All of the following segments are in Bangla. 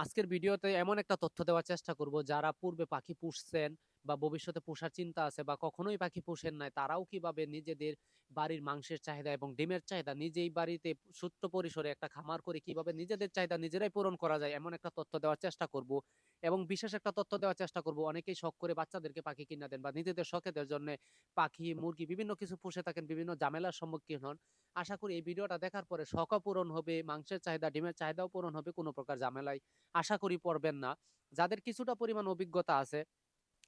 আজকের ভিডিওতে এমন একটা তথ্য দেওয়ার চেষ্টা করব যারা পূর্বে পাখি পুষছেন বা ভবিষ্যতে পোষার চিন্তা আছে বা কখনোই পাখি পুষেন নাই, তারাও কীভাবে নিজেদের বাড়ির মাংসের চাহিদা এবং ডিমের চাহিদা নিজেই বাড়িতে ছোট্ট পরিসরে একটা খামার করে কীভাবে নিজেদের চাহিদা নিজেরাই পূরণ করা যায় এমন একটা তথ্য দেওয়ার চেষ্টা করব এবং বিশেষ একটা তথ্য দেওয়ার চেষ্টা করব। অনেকেই শখ করে বাচ্চাদেরকে পাখি কিনা দেন বা নিজেদের শখেদের জন্য পাখি, মুরগি বিভিন্ন কিছু পুষে থাকেন, বিভিন্ন ঝামেলার সম্মুখীন হন। আশা করি এই ভিডিওটা দেখার পরে শখও পূরণ হবে, মাংসের চাহিদা, ডিমের চাহিদাও পূরণ হবে, কোনো প্রকার ঝামেলায় আশা করি পড়বেন না। যাদের কিছুটা পরিমাণ অভিজ্ঞতা আছে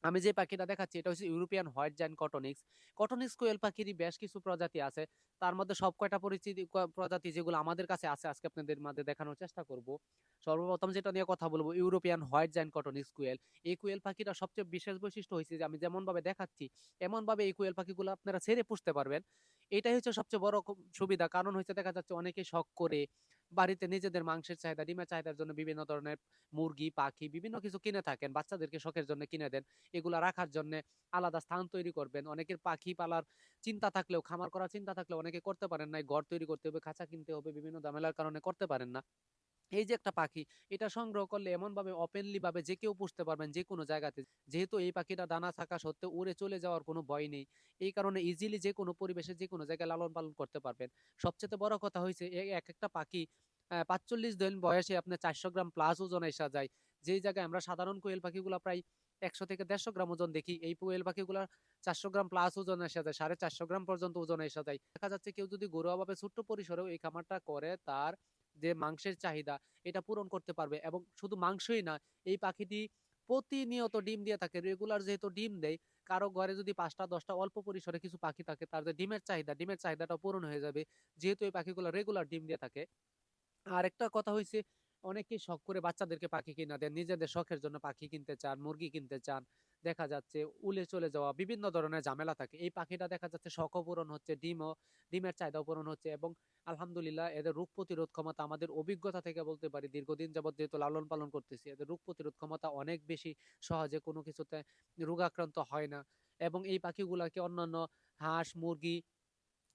আমি যে পাখিটা দেখাচ্ছি, এটা হচ্ছে ইউরোপিয়ান হোয়াইট জাইন কটনিক্স কটনিক্স কোয়েল পাখিরই বেশ কিছু প্রজাতি আছে। তার মধ্যে সব কয়টা পরিচিতি প্রজাতি যেগুলো আমাদের কাছে আছে, আজকে আপনাদের মাঝে দেখানোর চেষ্টা করব। সর্বপ্রথম যেটা নিয়ে কথা বলব ইউরোপিয়ান হোয়াইট জাইন কটনিক্স কোয়েল। এই কোয়েল পাখিটা সবচেয়ে বিশেষ বৈশিষ্ট্য হয়েছে যে, আমি যেমন ভাবে দেখাচ্ছি এমন ভাবে এই কোয়েল পাখিগুলো আপনারা ছেড়ে পুষতে পারবেন। এটাই হচ্ছে সবচেয়ে বড় সুবিধা। কারণ হচ্ছে দেখা যাচ্ছে অনেকে শখ করে বাড়িতে নিজেদের মাংসের চাহিদা, ডিমের চাহিদার জন্য বিভিন্ন ধরনের মুরগি, পাখি, বিভিন্ন কিছু কিনে থাকেন। বাচ্চাদেরকে শখের জন্য কিনে দেন। এগুলো রাখার জন্য আলাদা স্থান তৈরি করবেন। অনেকের পাখি পালার চিন্তা থাকলেও, খামার করার চিন্তা থাকলেও অনেকে করতে পারেন না ঘর তৈরি করতে হবে, খাঁচা কিনতে হবে, বিভিন্ন ঝামেলার কারণে করতে পারেন না। এই যে একটা পাখি, এটা সংগ্রহ করলে এমন ভাবে ওপেনলি ভাবে যে কেউ পুষতে পারবেন যে কোনো জায়গাতে। যেহেতু এই পাখিটা ডানা থাকা সত্ত্বেও উড়ে চলে যাওয়ার কোনো ভয় নেই। এই কারণে ইজিলি যে কোনো পরিবেশে, যে কোনো জায়গায় লালন পালন করতে পারবেন। সবচেয়ে বড় কথা হয়েছে এক একটা পাখি পাঁচচল্লিশ দিন বয়সে আপনার চারশো গ্রাম প্লাস ওজন এসা যায়। যেই জায়গায় আমরা সাধারণ কোয়েল পাখিগুলো প্রায় একশো থেকে দেড়শো গ্রাম ওজন দেখি, এই কোয়েল পাখিগুলা চারশো গ্রাম প্লাস ওজন এসে যায়, সাড়ে চারশো গ্রাম পর্যন্ত ওজন এসে যায়। দেখা যাচ্ছে কেউ যদি ঘরোয়াভাবে ছোট্ট পরিসরেও এই খামারটা করে, তার যে মাংসের চাহিদা, এটা পূরণ করতে পারবে এবং শুধু মাংসই না, এই পাখিটি প্রতিনিয়ত ডিম দিয়ে থাকে। রেগুলার যেহেতু ডিম দেয়, কারও ঘরে যদি পাঁচটা, দশটা অল্প পরিসরে কিছু পাখি থাকে যে ডিমের চাহিদা, ডিমের চাহিদাটা পূরণ হয়ে যাবে, যেহেতু এই পাখিগুলো রেগুলার ডিম দিয়ে থাকে। আর একটা কথা হয়েছে অনেকেই শখ করে বাচ্চাদেরকে পাখি কিনা দেন, নিজেদের শখের জন্য পাখি কিনতে চান, মুরগি কিনতে চান, দেখা যাচ্ছে উলে চলে যাওয়া বিভিন্ন ধরনের ঝামেলা থাকে। এই পাখিটা দেখা যাচ্ছে শখও পূরণ হচ্ছে, ডিমও, ডিমের চাহিদাও পূরণ হচ্ছে এবং আলহামদুলিল্লাহ এদের রোগ প্রতিরোধ ক্ষমতা আমাদের অভিজ্ঞতা থেকে বলতে পারি, দীর্ঘদিন যাবত যেহেতু লালন পালন করতেছি, এদের রোগ প্রতিরোধ ক্ষমতা অনেক বেশি সহজে কোনো কিছুতে রোগাক্রান্ত হয় না এবং এই পাখিগুলাকে অন্যান্য হাঁস, মুরগি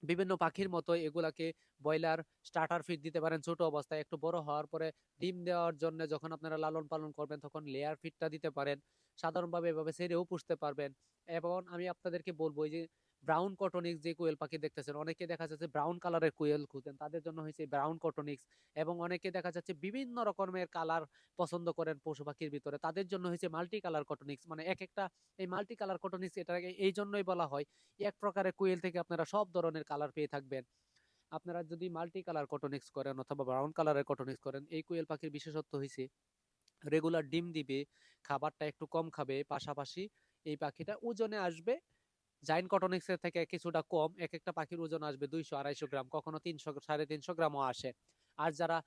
বিভিন্ন পাখির মতো এগুলাকে ব্রয়লার, স্টার্টার ফিড দিতে পারেন ছোট অবস্থায়। একটু বড় হওয়ার পরে ডিম দেওয়ার জন্য যখন আপনারা লালন পালন করবেন তখন লেয়ার ফিডটা দিতে পারেন। সাধারণভাবে এভাবে ছেড়েও পুষতে পারবেন। এবং আমি আপনাদেরকে বলব যে ব্রাউন কটনিক্স যে কোয়েল পাখি দেখতেছেন, অনেকে দেখা যাচ্ছে ব্রাউন কালারের কোয়েল খুঁজেন, তাদের জন্য হয়েছে ব্রাউন কটনিক্স এবং অনেকে দেখা যাচ্ছে বিভিন্ন রকমের কালার পছন্দ করেন পশু পাখির ভিতরে, তাদের জন্য হয়েছে মাল্টি কালার কটনিক্স মানে এক একটা এই মাল্টি কালার কটনিক্স এটাকে এই জন্যই বলা হয়, এক প্রকারের কোয়েল থেকে আপনারা সব ধরনের কালার পেয়ে থাকবেন। আপনারা যদি মাল্টি কালার কটনিক্স করেন অথবা ব্রাউন কালারের কটনিক্স করেন, এই কোয়েল পাখির বিশেষত্ব হয়েছে রেগুলার ডিম দিবে, খাবারটা একটু কম খাবে, পাশাপাশি এই পাখিটা ওজনে আসবে জাইন কটনিক্সের থেকে কিছুটা কম এক একটা পাখির ওজন আসবে দুইশো আড়াইশো গ্রাম, কখনো তিনশো, সাড়ে তিনশো গ্রামও আসে। আর যারা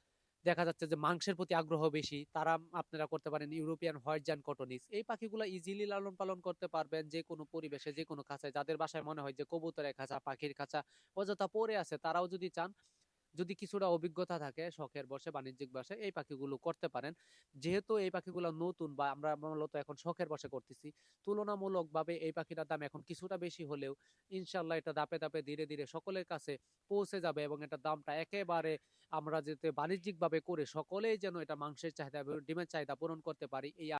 দেখা যাচ্ছে যে মাংসের প্রতি আগ্রহ বেশি, তারা আপনারা করতে পারেন ইউরোপিয়ান হোয়াইট জান কটনিক্স এই পাখিগুলো ইজিলি লালন পালন করতে পারবেন যে কোনো পরিবেশে, যে কোনো খাঁচায় যাদের বাসায় মনে হয় যে কবুতরের খাঁচা পাখির খাঁচা অযথা পড়ে আছে, তারাও যদি চান যদি কিছুটা অভিজ্ঞতা থাকে শখের বসে, বাণিজ্যিক বসে, এই পাখিগুলো করতে পারেন। যেহেতু এই পাখিগুলো নতুন বা আমরা মূলত এখন শখের বসে করতেছি, তুলনামূলকভাবে এই পাখিটার দাম এখন কিছুটা বেশি হলেও ইনশাল্লাহ এটা দাপে দাপে ধীরে ধীরে সকলের কাছে পৌঁছে যাবে এবং এটা দামটা একেবারে আমরা যাতে বাণিজ্যিকভাবে করে সকলেই যেন এটা মাংসের চাহিদা ডিমের চাহিদা পূরণ করতে পারি, এই